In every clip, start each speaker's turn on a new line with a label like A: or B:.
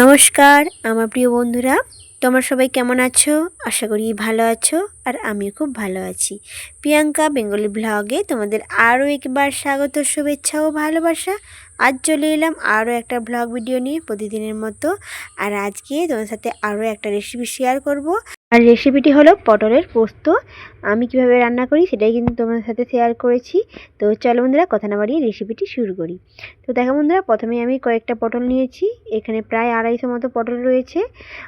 A: নমস্কার, আমার প্রিয় বন্ধুরা, তোমরা সবাই কেমন আছো? আশা করি ভালো আছো, আর আমিও খুব ভালো আছি। প্রিয়াঙ্কা বেঙ্গলি ব্লগে তোমাদের আরও একবার স্বাগত, শুভেচ্ছা ও ভালোবাসা। আজ চলে এলাম আরও একটা ব্লগ ভিডিও নিয়ে প্রতিদিনের মতো, আর আজকে তোমার সাথে আরও একটা রেসিপি শেয়ার করব। আর রেসিপিটি হলো পটলের পোস্ত। আমি কীভাবে রান্না করি সেটাই কিন্তু তোমাদের সাথে শেয়ার করেছি। তো চলো বন্ধুরা, কথা না বাড়িয়ে রেসিপিটি শুরু করি। তো দেখো বন্ধুরা প্রথমে আমি কয়েকটা পটল নিয়েছি। এখানে প্রায় আড়াইশো মতো পটল রয়েছে।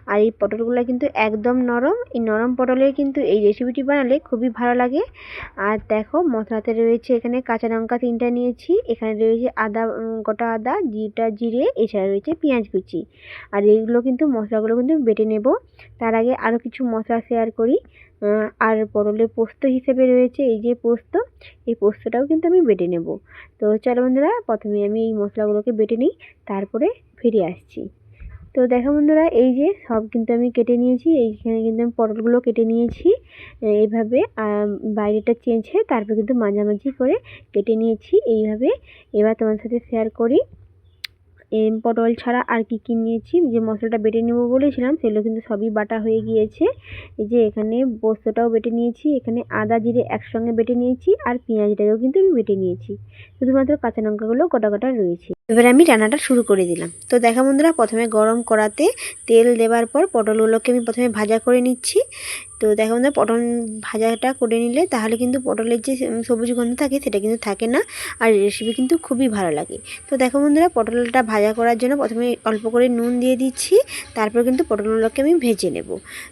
A: আর এই পটলগুলো কিন্তু একদম নরম। এই নরম পটলের কিন্তু এই রেসিপিটি বানালে খুবই ভালো লাগে। আর দেখো, মশলাতে রয়েছে এখানে কাঁচা লঙ্কা তিনটা নিয়েছি। এখানে রয়েছে আদা গোটা আদা জিটা জিরে, এছাড়া রয়েছে পেঁয়াজ কুচি। আর এইগুলো কিন্তু মশলাগুলো কিন্তু বেটে নেব। তার আগে আরও কিছু মশলা শেয়ার করি। আর পটলের পোস্ত হিসেবে রয়েছে এই যে পোস্ত, এই পোস্তটাও কিন্তু আমি বেটে নেব। তো চলো বন্ধুরা, প্রথমে আমি এই মশলাগুলোকে বেটে নিই, তারপরে ফিরে আসছি। তো দেখো বন্ধুরা, এই যে সব কিন্তু আমি কেটে নিয়েছি, এইখানে কিন্তু আমি পটলগুলো কেটে নিয়েছি। এইভাবে বাইরেটা চেঞ্জে তারপর কিন্তু মাঝামাঝি করে কেটে নিয়েছি, এইভাবে। এবার তোমার সাথে শেয়ার করি। পটল ছাড়া আর কি কী নিয়েছি, যে মশলাটা বেটে নেব বলেছিলাম, সেগুলো কিন্তু সবই বাটা হয়ে গিয়েছে। এই যে এখানে পোস্তটাও বেটে নিয়েছি, এখানে আদা জিরে একসঙ্গে বেটে নিয়েছি, আর পেঁয়াজটাকেও কিন্তু আমি বেটে নিয়েছি। শুধুমাত্র কাঁচা লঙ্কাগুলো গোটা গোটা রয়েছে। এবার আমি রান্নাটা শুরু করে দিলাম। তো দেখা বন্ধুরা, প্রথমে গরম করাতে তেল দেওয়ার পর পটলগুলোকে আমি প্রথমে ভাজা করে নিচ্ছি। তো দেখো বন্ধুরা, পটল ভাজাটা করে নিলে তাহলে কিন্তু পটলের যে সবুজ গন্ধ থাকে সেটা কিন্তু থাকে না আর রেসিপি কিন্তু খুবই ভালো লাগে। তো দেখো বন্ধুরা, পটলটা ভাজা করার জন্য প্রথমে অল্প করে নুন দিয়ে দিচ্ছি, তারপর কিন্তু পটলগুলোকে আমি ভেজে নেব।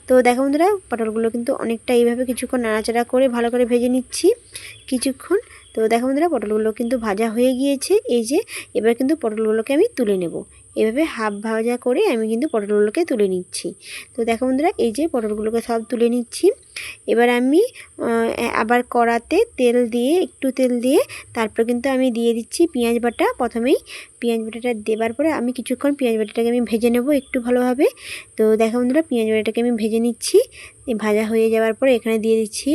A: তো দেখো বন্ধুরা, পটলগুলো কিন্তু অনেকটা এইভাবে কিছুক্ষণ নাড়াচাড়া করে ভালো করে ভেজে নিচ্ছি। কিছুক্ষণ তো দেখো বন্ধুরা, পটলগুলো কিন্তু ভাজা হয়ে গিয়েছে। এই যে, এবার কিন্তু পটলগুলোকে আমি তুলে নেব। এভাবে হাফ ভাজা করে আমি কিন্তু পটলগুলোকে তুলে নিচ্ছি। তো দেখো বন্ধুরা, এই যে পটলগুলোকে সব তুলে নিচ্ছি। এবার আমি আবার কড়াতে তেল দিয়ে, একটু তেল দিয়ে তারপর কিন্তু আমি দিয়ে দিচ্ছি পেঁয়াজ বাটা। প্রথমেই পেঁয়াজ বাটাটা দেবার পরে আমি কিছুক্ষণ পেঁয়াজ বাটাটাকে আমি ভেজে নেব একটু ভালোভাবে। তো দেখো বন্ধুরা, পেঁয়াজ বাটাটাকে আমি ভেজে নিচ্ছি। ভাজা হয়ে যাওয়ার পরে এখানে দিয়ে দিচ্ছি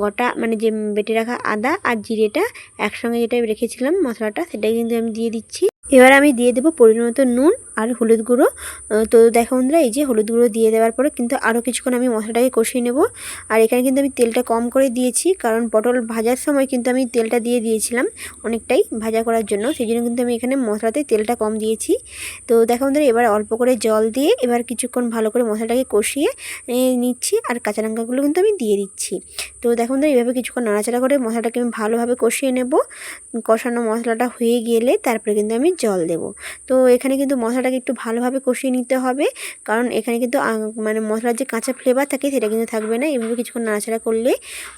A: গোটা মানে যে বেটে রাখা আদা আর জিরেটা একসঙ্গে যেটা রেখেছিলাম মশলাটা, সেটাই কিন্তু আমি দিয়ে দিচ্ছি। এবার আমি দিয়ে দেব পরিণত নুন আর হলুদ গুঁড়ো। তো দেখো বন্ধুরা, এই যে হলুদ গুঁড়ো দিয়ে দেওয়ার পরে কিন্তু আরও কিছুক্ষণ আমি মশলাটাকে কষিয়ে নেব। আর এখানে কিন্তু আমি তেলটা কম করে দিয়েছি, কারণ পটল ভাজার সময় কিন্তু আমি তেলটা দিয়ে দিয়েছিলাম অনেকটাই ভাজা করার জন্য। সেই জন্য কিন্তু আমি এখানে মশলাতে তেলটা কম দিয়েছি। তো দেখো বন্ধুরা, এবার অল্প করে জল দিয়ে এবার কিছুক্ষণ ভালো করে মশলাটাকে কষিয়ে নিচ্ছি। আর কাঁচা লঙ্কাগুলো কিন্তু আমি দিয়ে দিচ্ছি। তো দেখো বন্ধুরা, এইভাবে কিছুক্ষণ নাড়াচাড়া করে মশলাটাকে আমি ভালোভাবে কষিয়ে নেব। কষানো মশলাটা হয়ে গেলে তারপরে কিন্তু আমি জল দেব। তো এখানে কিন্তু মশলাটাকে একটু ভালোভাবে কষিয়ে নিতে হবে। কারণ এখানে কিন্তু মানে মশলার যে কাঁচা ফ্লেভার থাকে সেটা কিন্তু থাকবে না। এভাবে কিছুক্ষণ নাড়াচাড়া করলে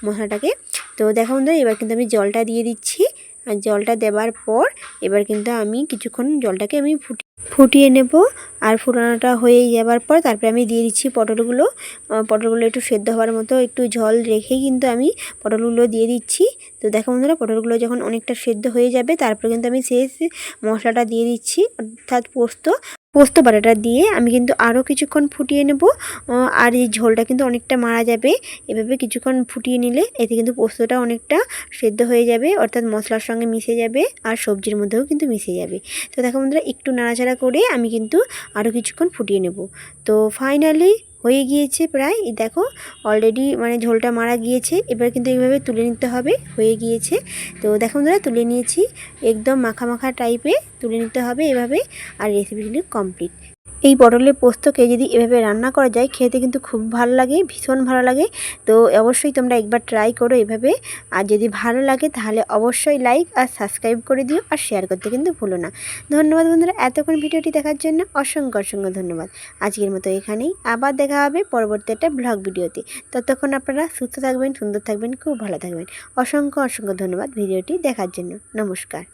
A: মশলাটাকে। তো দেখো বন্ধুরা, এবার কিন্তু আমি জলটা দিয়ে দিচ্ছি। আর জলটা দেবার পর এবার কিন্তু আমি কিছুক্ষণ জলটাকে আমি ফুটি, ফুটিয়ে নেব। আর ফুটানোটা হয়ে যাবার পর তারপরে আমি দিয়ে দিচ্ছি পটলগুলো। পটলগুলো একটু সেদ্ধ হওয়ার মতো একটু জল রেখে কিন্তু আমি পটলগুলো দিয়ে দিচ্ছি। তো দেখো বন্ধুরা, পটলগুলো যখন অনেকটা সেদ্ধ হয়ে যাবে, তারপরে কিন্তু আমি শেষ মশলাটা দিয়ে দিচ্ছি, অর্থাৎ পোস্ত। পোস্ত বাটাটা দিয়ে আমি কিন্তু আরও কিছুক্ষণ ফুটিয়ে নেব। আর এই ঝোলটা কিন্তু অনেকটা মারা যাবে। এভাবে কিছুক্ষণ ফুটিয়ে নিলে এতে কিন্তু পোস্তটা অনেকটা সেদ্ধ হয়ে যাবে, অর্থাৎ মশলার সঙ্গে মিশে যাবে আর সবজির মধ্যেও কিন্তু মিশে যাবে। তো দেখো বন্ধুরা, একটু নাড়াচাড়া করে আমি কিন্তু আরও কিছুক্ষণ ফুটিয়ে নেব। তো ফাইনালি হয়ে গিয়েছে প্রায়। দেখো অলরেডি মানে ঝোলটা মারা গিয়েছে। এবার কিন্তু এইভাবে তুলে নিতে হবে, হয়ে গিয়েছে। তো দেখো বন্ধুরা, তুলে নিয়েছি। একদম মাখা মাখা টাইপে তুলে নিতে হবে এভাবে। আর রেসিপিটি কমপ্লিট এই পটলের পোস্তকে যদি এভাবে রান্না করা যায়, খেতে কিন্তু খুব ভালো লাগে, ভীষণ ভালো লাগে। তো অবশ্যই তোমরা একবার ট্রাই করো এভাবে। আর যদি ভালো লাগে, তাহলে অবশ্যই লাইক আর সাবস্ক্রাইব করে দিও আর শেয়ার করতে কিন্তু ভুলো না। ধন্যবাদ বন্ধুরা, এতক্ষণ ভিডিওটি দেখার জন্য অসংখ্য অসংখ্য ধন্যবাদ। আজকের মতো এখানেই, আবার দেখা হবে পরবর্তী একটা ব্লগ ভিডিওতে। ততক্ষণ আপনারা সুস্থ থাকবেন, সুন্দর থাকবেন, খুব ভালো থাকবেন। অসংখ্য অসংখ্য ধন্যবাদ ভিডিওটি দেখার জন্য। নমস্কার।